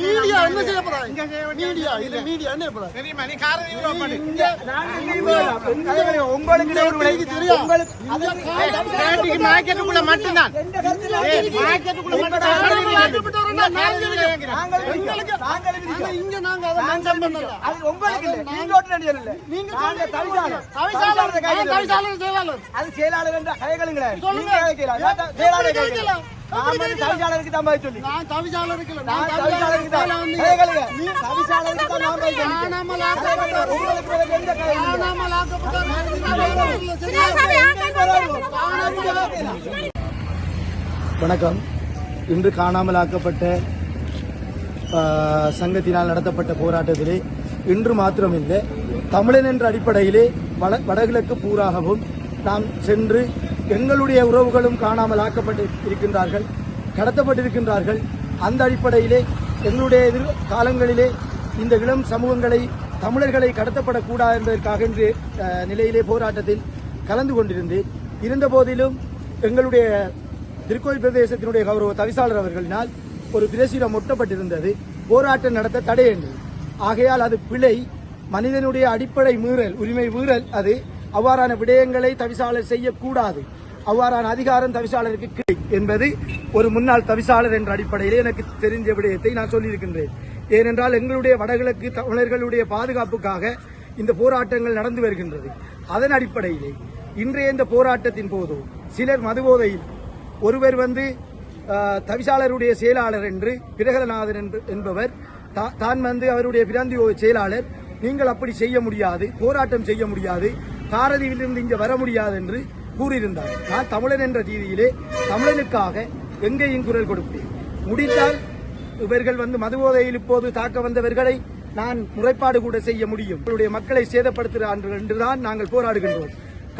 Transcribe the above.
Media என்ன செய்ய போறாங்க? மீடியா இல்ல. மீடியா என்ன போறாங்க? தெரியுமா? நீ காரை நீ உள்ள பண்ணு. உங்களுக்கு உங்களுக்கு தெரியும் பேட்டிக்கு மார்க்கெட்டுக்குள்ள மட்டும்தான் ஏய், மார்க்கெட்டுக்குள்ள மட்டும்தான் ஆனா இங்க நாங்க அதை மென்ஷன் பண்ணல. அது உங்களுக்கு இல்ல. நீங்க ஓட்டு நடிகர் இல்ல. நீங்க நாங்க தவிசாளர். தவிசாளர். தவிசாளர் செயலாளர் அது செயலாளர் என்ற கைகளுங்களே சொல்லுங்க. நீங்க செயலாளர் கைகள் கேட்கலாம்? நான் எப்படி வந்து கேட்கலாம்? தவிசாளருக்கு தான் போய் சொல்லி. நான் தவிசாளருக்கு இல்ல நான் நான் தவிசாளருக்கு தான். தவிசாளருக்கு கைகளுங்க தவிசாளருக்கு தான் நான் போய் சொல்லி. காணாமல் ஆக்கப்பட்டவர் உங்களுக்கு வேற எந்த கைகள் இல்ல. காணாமல் ஆக்கப்பட்டவர் வணக்கம். இன்று காணாமல் ஆக்கப்பட்ட ஆ, சங்கத்தினால் நடத்தப்பட்ட போராட்டத்திலே இன்று மாத்திரமில்லை தமிழன் என்ற அடிப்படையிலே வட வடகிழக்கு பூராகவும் நாம் சென்று எங்களுடைய உறவுகளும் காணாமல் ஆக்கப்பட்டு இருக்கின்றார்கள் கடத்தப்பட்டிருக்கின்றார்கள். அந்த அடிப்படையிலே எங்களுடைய எதிர் காலங்களிலே இந்த இளம் சமூகங்களை தமிழர்களை கடத்தப்படக்கூடாது என்பதற்காக இன்று நிலையிலே போராட்டத்தில் கலந்து கொண்டிருந்தேன். இருந்த போதிலும் எங்களுடைய திருக்கோயில் பிரதேசத்தினுடைய கௌரவ தவிசாளர் அவர்களினால் ஒரு பிரசுரம் ஒட்டப்பட்டிருந்தது. போராட்டம் நடத்த தடை என்று. ஆகையால் அது பிழை. மனிதனுடைய அடிப்படை மீறல் உரிமை மீறல் அது. அவ்வாறான விடயங்களை தவிசாளர் செய்யக்கூடாது. அவ்வாறான அதிகாரம் தவிசாளருக்கு கிடை என்பது ஒரு முன்னாள் தவிசாளர் என்ற அடிப்படையிலே எனக்கு தெரிஞ்ச விடயத்தை நான் சொல்லியிருக்கின்றேன். ஏனென்றால் எங்களுடைய வடகிழக்கு தமிழர்களுடைய பாதுகாப்புக்காக இந்த போராட்டங்கள் நடந்து வருகின்றது. அதன் அடிப்படையிலே இன்றைய இந்த போராட்டத்தின் போது சிலர் மதுபோதையில் ஒருவர் வந்து தவிசாளருடைய செயலாளர் என்று பிரகலநாதன் என்று- என்பவர் தா- தான் வந்து அவருடைய பிராந்தி செயலாளர் நீங்கள் அப்படி செய்ய முடியாது போராட்டம் செய்ய முடியாது காரதியிலிருந்து இங்கே வர முடியாது என்று கூறியிருந்தார். நான் தமிழன் என்ற ரீதியிலே தமிழனுக்காக எங்கேயும் குரல் கொடுப்பேன்? முடிந்தால் இவர்கள் வந்து மதுபோதையில் இப்போது தாக்க வந்தவர்களை நான் முறைப்பாடு கூட செய்ய முடியும். இவருடைய மக்களை சேதப்படுத்துகிறார்கள் என்றுதான் நாங்கள் போராடுகின்றோம்.